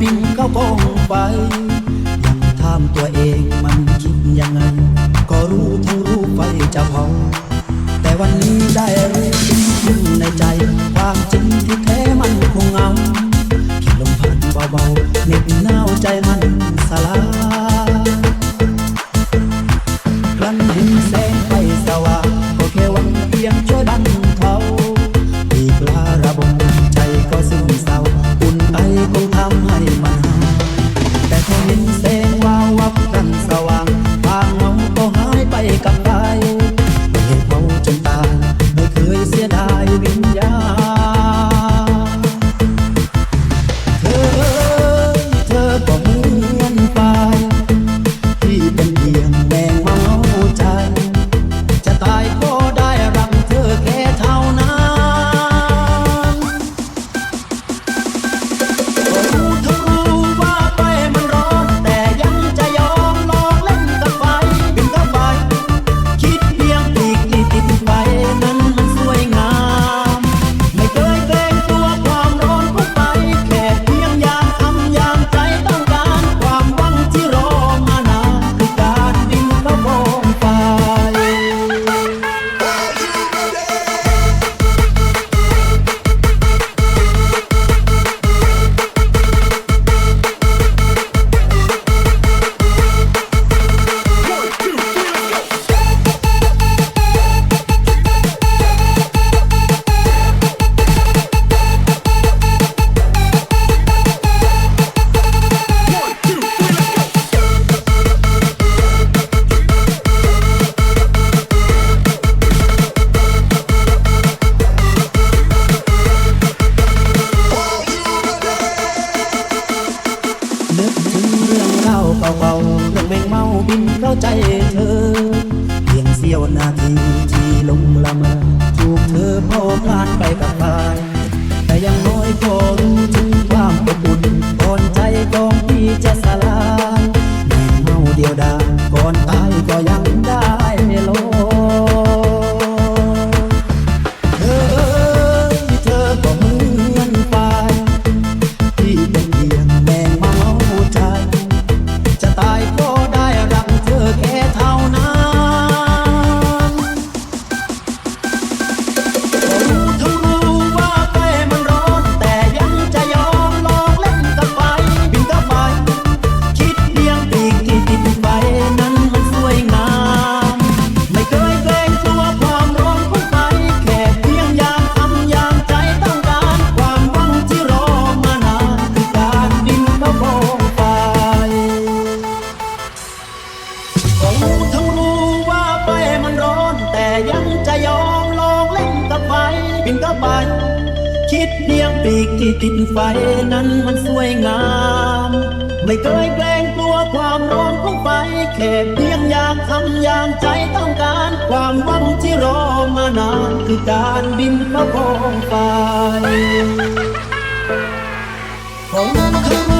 บินเข้ากองไฟยังถามตัวเองมันคิดยังไง ก็รู้ทั้งรู้ไปจะเผาแต่วันนี้ได้รู้จริงในใจ ความจริงที่แท้มันคงเอาแค่ลมพัดเบาๆเหน็บหนาวใจมัน คงทั้งรู้ว่าไฟมันร้อน แต่ยังจะยอมลองเล่นกับไฟเพียงกับไฟคิดเพียงปีกที่ติดไฟนั้นมันสวยงาม ไม่เคยแกล้งตัวความร้อนของไฟแค่เพียงอยากทำอย่างใจต้องการ ความหวังที่รอมานานคือการบินพระกองไฟของเธอ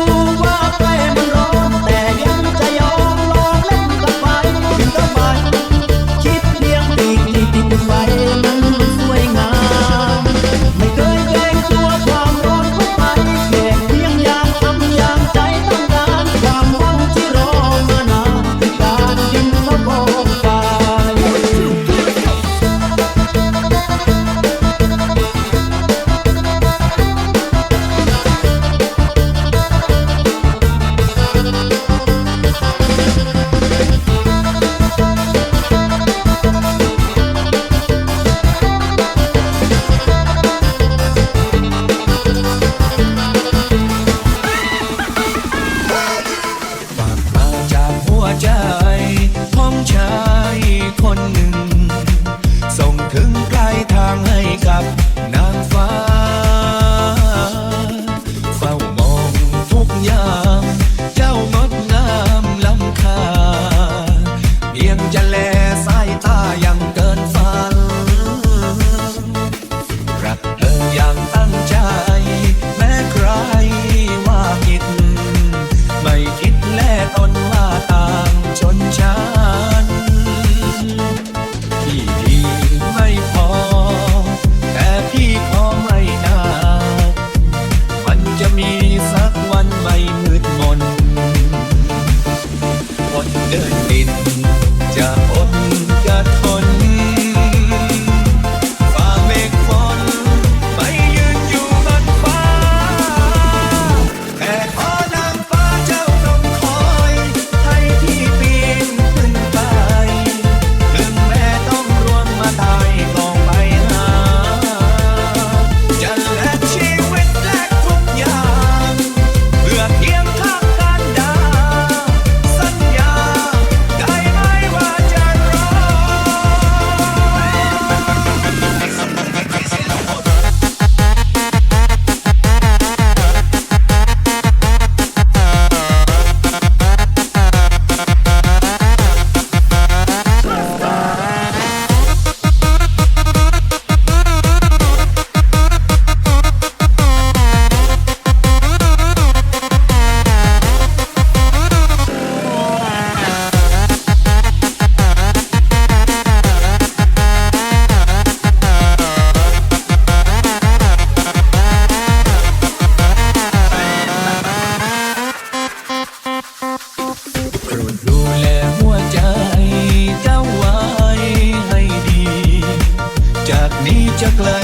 текла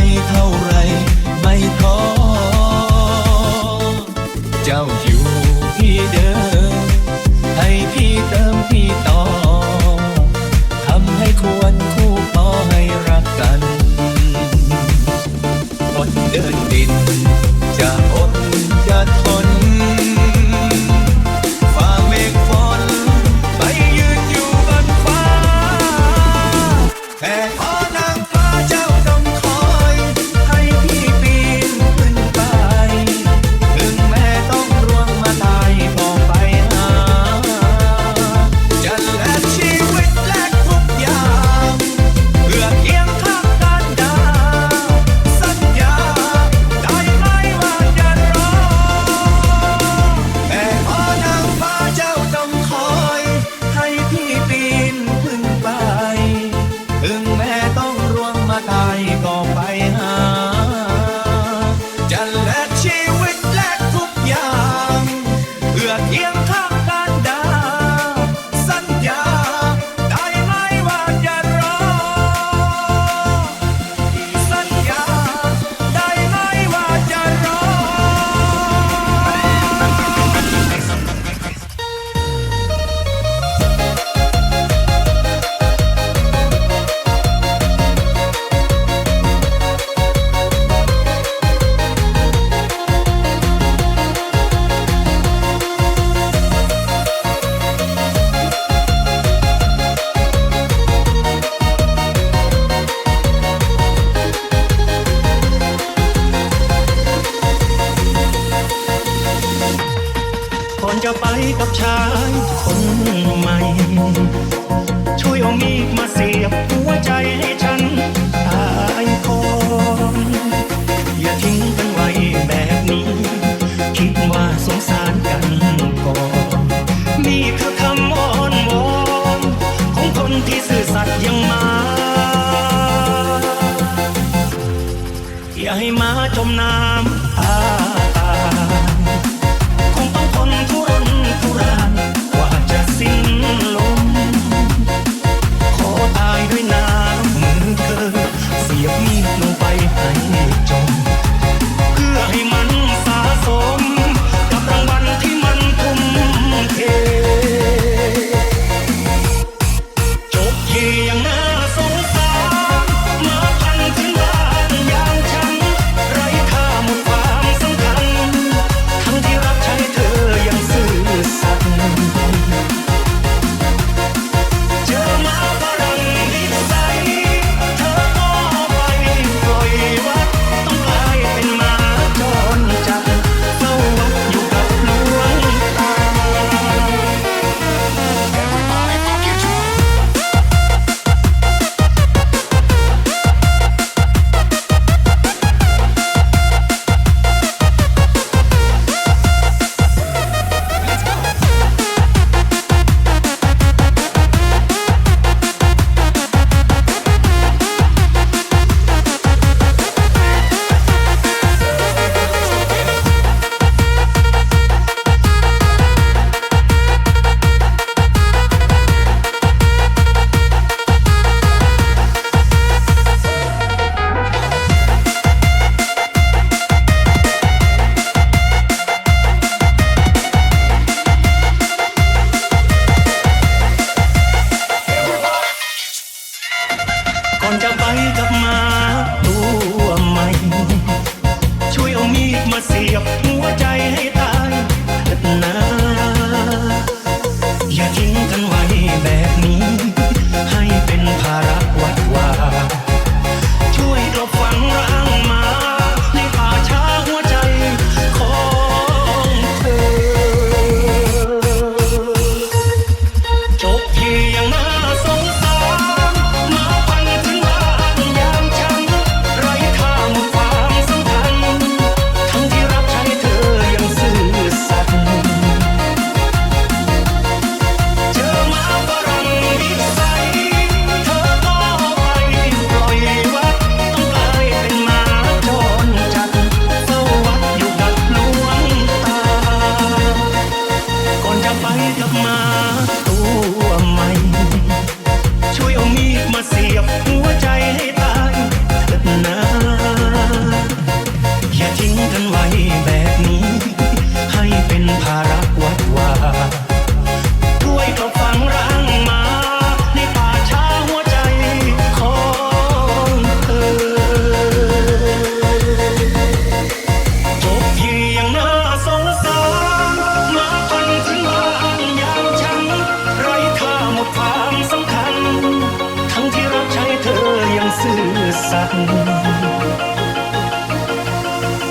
จะไปกับชายคนใหม่ ช่วยเอามีดมาเสียบหัวใจให้ฉันตายคนอย่าทิ้งกันไว้แบบนี้ คิดว่าสงสารกันก่อนนี่คือคำอ้อนวอนของคนที่ซื่อสัตย์ยังมา อย่าให้มาจมน้ำตาตา con tóc con thua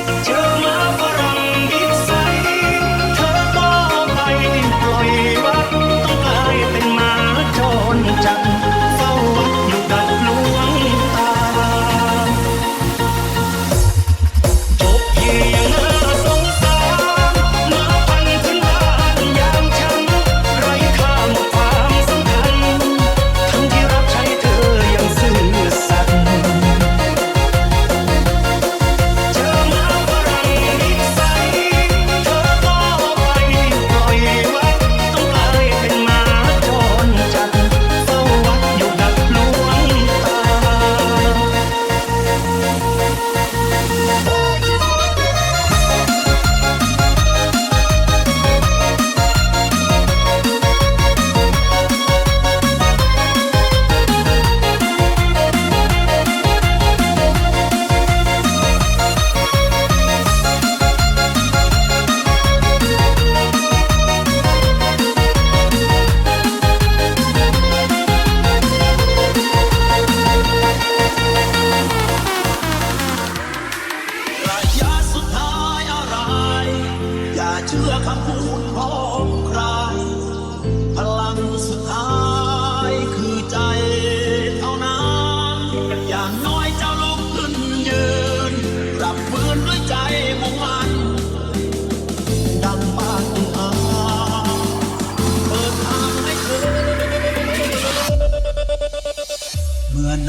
เ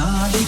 า